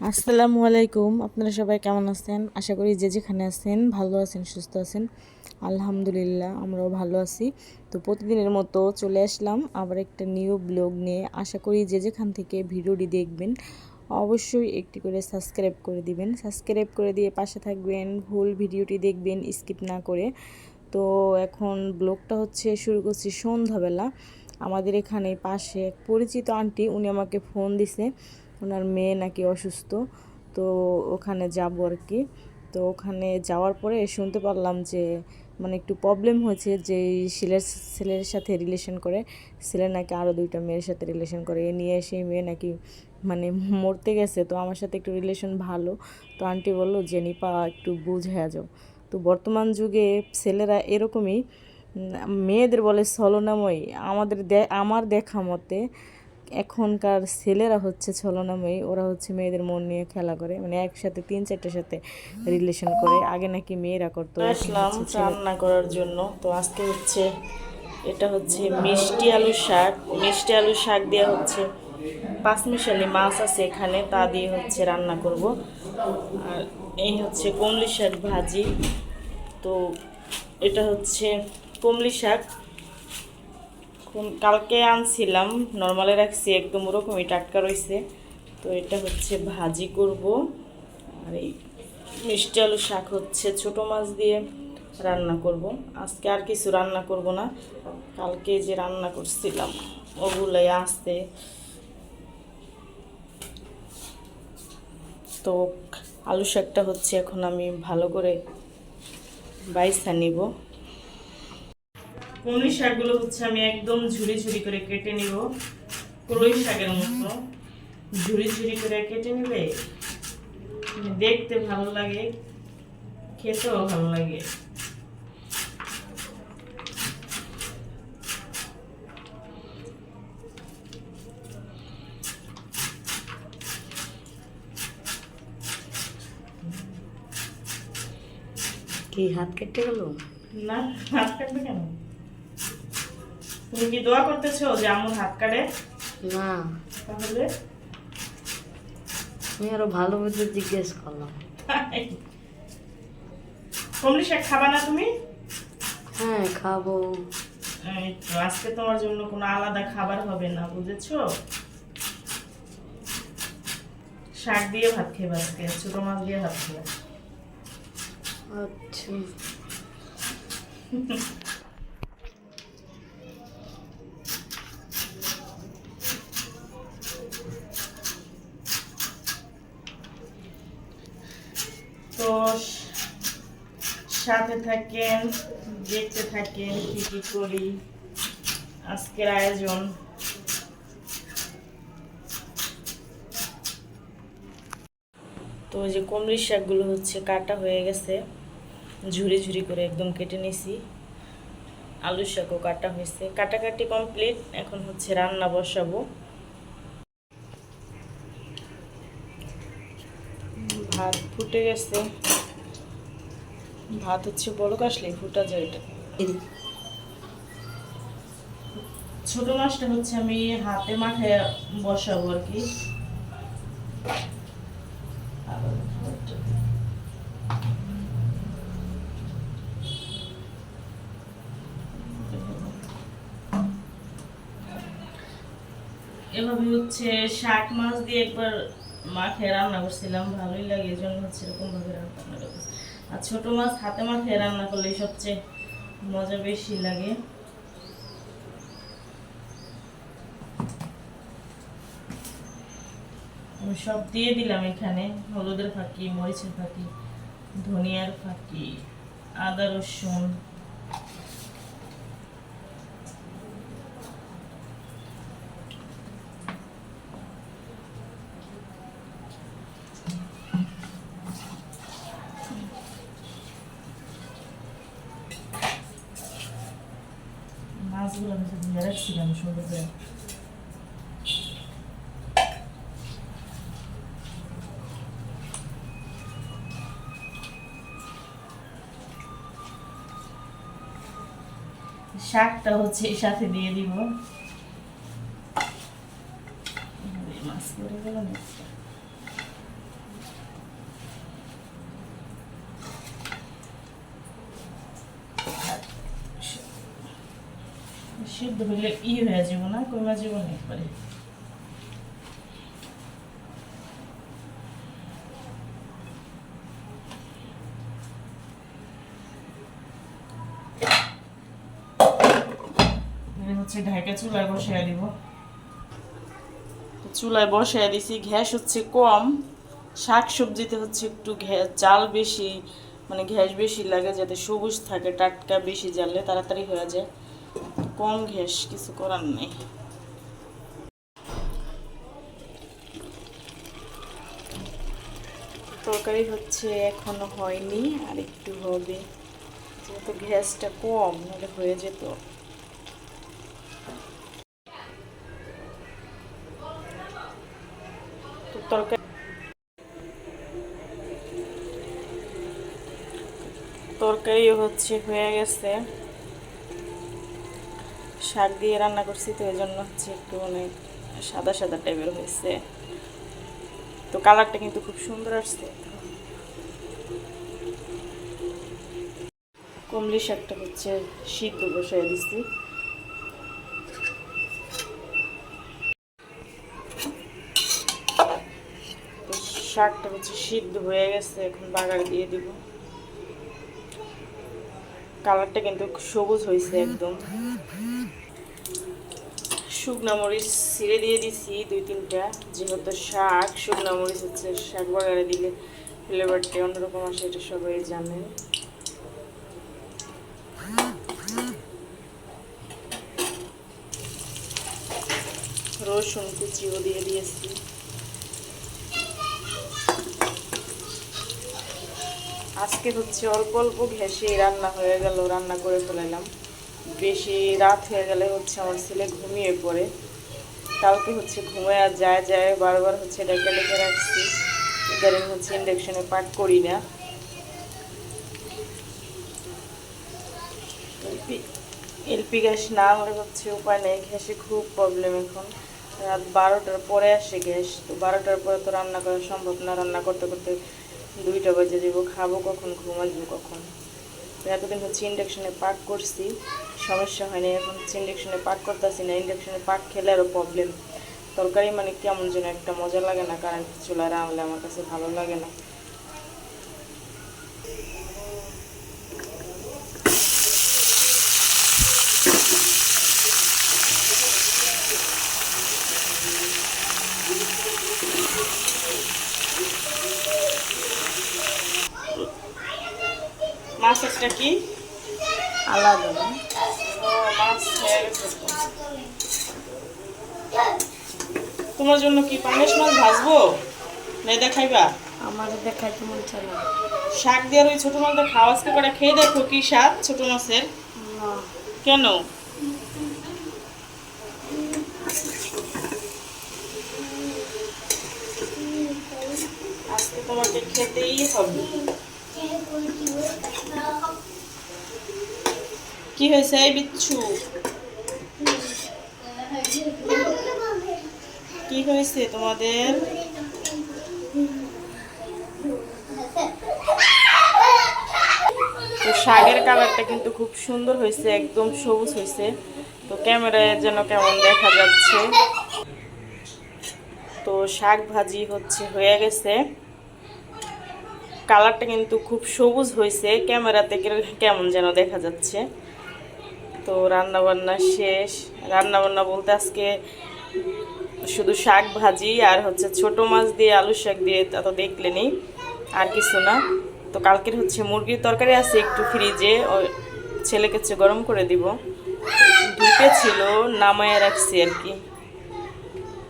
আসসালামু আলাইকুম। আপনারা সবাই কেমন আছেন? আশা করি যে যেখানে আছেন ভালো আছেন, সুস্থ আছেন। আলহামদুলিল্লাহ, আমরাও ভালো আছি। তো প্রতিদিনের মতো চলে আসলাম আবার একটা নিউ ব্লগ নিয়ে। আশা করি যে যেখান থেকে ভিডিওটি দেখবেন, অবশ্যই একটি করে সাবস্ক্রাইব করে দিবেন। সাবস্ক্রাইব করে দিয়ে পাশে থাকবেন, ভুল ভিডিওটি দেখবেন স্কিপ না করে। তো এখন ব্লগটা হচ্ছে শুরু করছি সন্ধ্যাবেলা। আমাদের এখানে পাশে এক পরিচিত আন্টি উনি আমাকে ফোন দিছে। ওনার মেয়ে নাকি অসুস্থ, তো ওখানে যাব আর কি। তো ওখানে যাওয়ার পরে শুনতে পারলাম যে মানে একটু প্রবলেম হয়েছে যে ছেলের ছেলের সাথে রিলেশন করে। ছেলে নাকি আরও দুইটা মেয়ের সাথে রিলেশন করে। এ নিয়ে সেই মেয়ে নাকি মানে মরতে গেছে। তো আমার সাথে একটু রিলেশন ভালো। তো আন্টি বলল যে নিপা একটু বুঝে যাও। তো বর্তমান যুগে ছেলেরা এরকমই। মেয়েদের বলে ছলনাময়ী। আমাদের আমার দেখা মতে এখনকার ছেলেরা হচ্ছে ছলনাময়ী, ওরা হচ্ছে মেয়েদের মন নিয়ে খেলা করে মানে একসাথে, তিন চারটের সাথে রিলেশন করে। আগে নাকি মেয়েরা করতো। আসলাম রান্না করার জন্য। তো আজকে হচ্ছে, এটা হচ্ছে মিষ্টি আলু শাক। মিষ্টি আলু শাক দিয়ে হচ্ছে পাঁচমিশালি মাছ আছে এখানে, তা দিয়ে হচ্ছে রান্না করব। আর এই হচ্ছে কমলি শাক ভাজি। তো এটা হচ্ছে কমলি শাক। কালকে আনছিলাম নর্মালে রাখছি, একদম ওরকমই টাটকা রয়েছে। তো এটা হচ্ছে ভাজি করব। আর এই মিষ্টি আলু শাক হচ্ছে ছোট মাছ দিয়ে রান্না করব। আজকে আর কিছু রান্না করব না। কালকে যে রান্না করছিলাম, ওগুলোই আসতে। তো আলু শাকটা হচ্ছে এখন আমি ভালো করে বাইসা নিব। কমলি শাকগুলো হচ্ছে আমি একদম ঝুরি ঝুরি করে কেটে নিব কলই শাকের মতো। ঝুরি ঝুরি করে কেটে নিলে মানে দেখতে ভালো লাগে খেতেও ভালো লাগে। কি হাত কেটে গেল? না হাত কাটবে কেন? তুমি কি দোয়া করতেছো যে আমার হাত কাটে? না। তাহলে? আমি আরও ভালো মতো জিজ্ঞেস করলাম। কমলি শাক খাবা না তুমি? হ্যাঁ খাব। আজকে তোমার জন্য কোনো আলাদা খাবার হবে না বুঝেছ? শাক দিয়ে ভাত খেয়ে আজকে ছোট মাছ দিয়ে ভাত খেয়ে আচ্ছা। তো সাথে থাকেন দেখতে থাকেন, কি কি করি? আজকের আয়োজন। তো যে কমলির শাকগুলো হচ্ছে কাটা হয়ে গেছে। ঝুরি ঝুরি করে একদম কেটে নিছি। আলু শাকও কাটা হয়েছে। কাটাকাটি কমপ্লিট। এখন হচ্ছে রান্না বসাবো। ভাত ফুটে গেছে। ভাত হচ্ছে বড় কাশলে ফুটা যায় এটা ছোট মাছটা হচ্ছে আমি হাতে মাথায় বসাবো আর কি। এভাবে হচ্ছে শাক মাছ দিয়ে একবার মাখে রান্না করছিলাম, ভালোই লাগে, এই জন্য হচ্ছে এরকম ভাবে রান্না করতেছি আর ছোট মাছ হাতে মাখে রান্না করলে সবচেয়ে মজা বেশি লাগে। সব দিয়ে দিলাম এখানে, হলুদের ফাঁকি, মরিচের ফাঁকি, ধনিয়ার ফাঁকি, আদা রসুন মাছগুলো আমি সুন্দর করে শাকটা হচ্ছে সাথে দিয়ে দিব। মাছ পড়ে গেল না সিদ্ধ হলে ই হয়ে যাব না কমা যাব না একবারে। হচ্ছে ঢাকা চুলায় বসিয়ে দিব। চুলায় বসিয়ে দিছি, গ্যাস হচ্ছে কম, শাক সবজিতে হচ্ছে একটু জাল বেশি মানে গ্যাস বেশি লাগে যাতে সবুজ থাকে, টাটকা বেশি জালে তাড়াতাড়ি হয়ে যায়। কম গ্যাস কিছু করার নেই। তরকারি হচ্ছে এখনও হয়নি, আর একটু হবে। যেহেতু গ্যাসটা কম, নাহলে হয়ে যেত। তরকারি তরকারি হচ্ছে হয়ে গেছে। শাক দিয়ে রান্না করছি, তো এই জন্য হচ্ছে একটু মানে সাদা সাদা টাইপের হয়েছে। তো কালারটা কিন্তু খুব সুন্দর আসছে। কমলি শাকটা হচ্ছে সিদ্ধ বসাই দিচ্ছি শাকটা হচ্ছে সিদ্ধ হয়ে গেছে, এখন বাগার দিয়ে দিব। কালারটা কিন্তু সবুজ হয়েছে একদম। শুকনো মরিচ ছিঁড়ে দিয়ে দিছি, দুই তিনটা, যেহেতু শাক, শুকনো মরিচ হচ্ছে শাক বাগারে দিলে ফ্লেভারটা অন্যরকম আসে, এটা সবাই জানেন রসুন কুচিও দিয়ে দিয়েছি। আজকে হচ্ছে অল্প অল্প ঘেসে রান্না হয়ে গেল, রান্না করে ফেলাইলাম। বেশি রাত হয়ে গেলে হচ্ছে আমার ছেলে ঘুমিয়ে পড়ে। কালকে হচ্ছে ঘুমিয়ে আর যায় যায়, বারবার হচ্ছে ডেকে ডেকে রাখছি। ইদারিং হচ্ছে ইন্ডাকশনে পাক করি না। এলপি গ্যাস না হলে হচ্ছে উপায় নেই। গ্যাসে খুব প্রবলেম এখন। রাত বারোটার পরে আসে গ্যাস। তো বারোটার পরে তো রান্না করা সম্ভব না। রান্না করতে করতে দুইটা বাজে যাব। খাব কখন? ঘুমাবো কখন? এতদিন হচ্ছে ইন্ডাকশনে পাক করছি, সমস্যা হয়নি। এখন হচ্ছে ইন্ডাকশনে পাক করতেছি না ইন্ডাকশনে পাক খেলে আরও প্রবলেম তরকারি মানে কেমন যেন একটা মজা লাগে না, কারেন্ট চুলার আমলে আমার কাছে ভালো লাগে না। মাছ একটা কি? আলাদা মাছ হয়ে গেছে তোমার জন্য কি পাঙ্গাস মাছ ভাজবো? না দেখাইবা? আমার দেখাইতে মন না। শাক দিয়ে ওই ছোট মাছটা খাওয়া আজকে করে খেয়ে দেখো কি স্বাদ ছোট মাছের। কেন? আজকে তোমাকে খেতেই হবে। কি হয়েছে এই বিচ্ছু? কি হয়েছে তোমাদের? তো শাকের কালারটা কিন্তু খুব সুন্দর হয়েছে, একদম সবুজ হয়েছে। তো ক্যামেরায় যেন কেমন দেখা যাচ্ছে। তো শাক ভাজি হচ্ছে, হয়ে গেছে। কালারটা কিন্তু খুব সবুজ হয়েছে। ক্যামেরাতে কেমন যেন দেখা যাচ্ছে। তো রান্নাবান্না শেষ। রান্নাবান্না বলতে আজকে শুধু শাক ভাজি আর হচ্ছে ছোট মাছ দিয়ে আলু শাক দিয়ে তা তো দেখলেনি। আর কিছু না। তো কালকের হচ্ছে মুরগির তরকারি আছে একটু ফ্রিজে। ছেলেকে হচ্ছে গরম করে দিব। ঢুকে ছিল, নামায় রাখছি আর কি।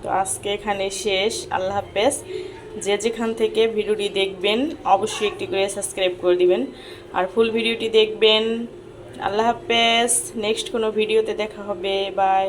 তো আজকে এখানে শেষ। আল্লাহ হাফেজ। যে যেখান থেকে ভিডিওটি দেখবেন, অবশ্যই একটি করে সাবস্ক্রাইব করে দিবেন। আর ফুল ভিডিওটি দেখবেন। আল্লাহ হাফেজ। নেক্সট কোনো ভিডিওতে দেখা হবে। বাই।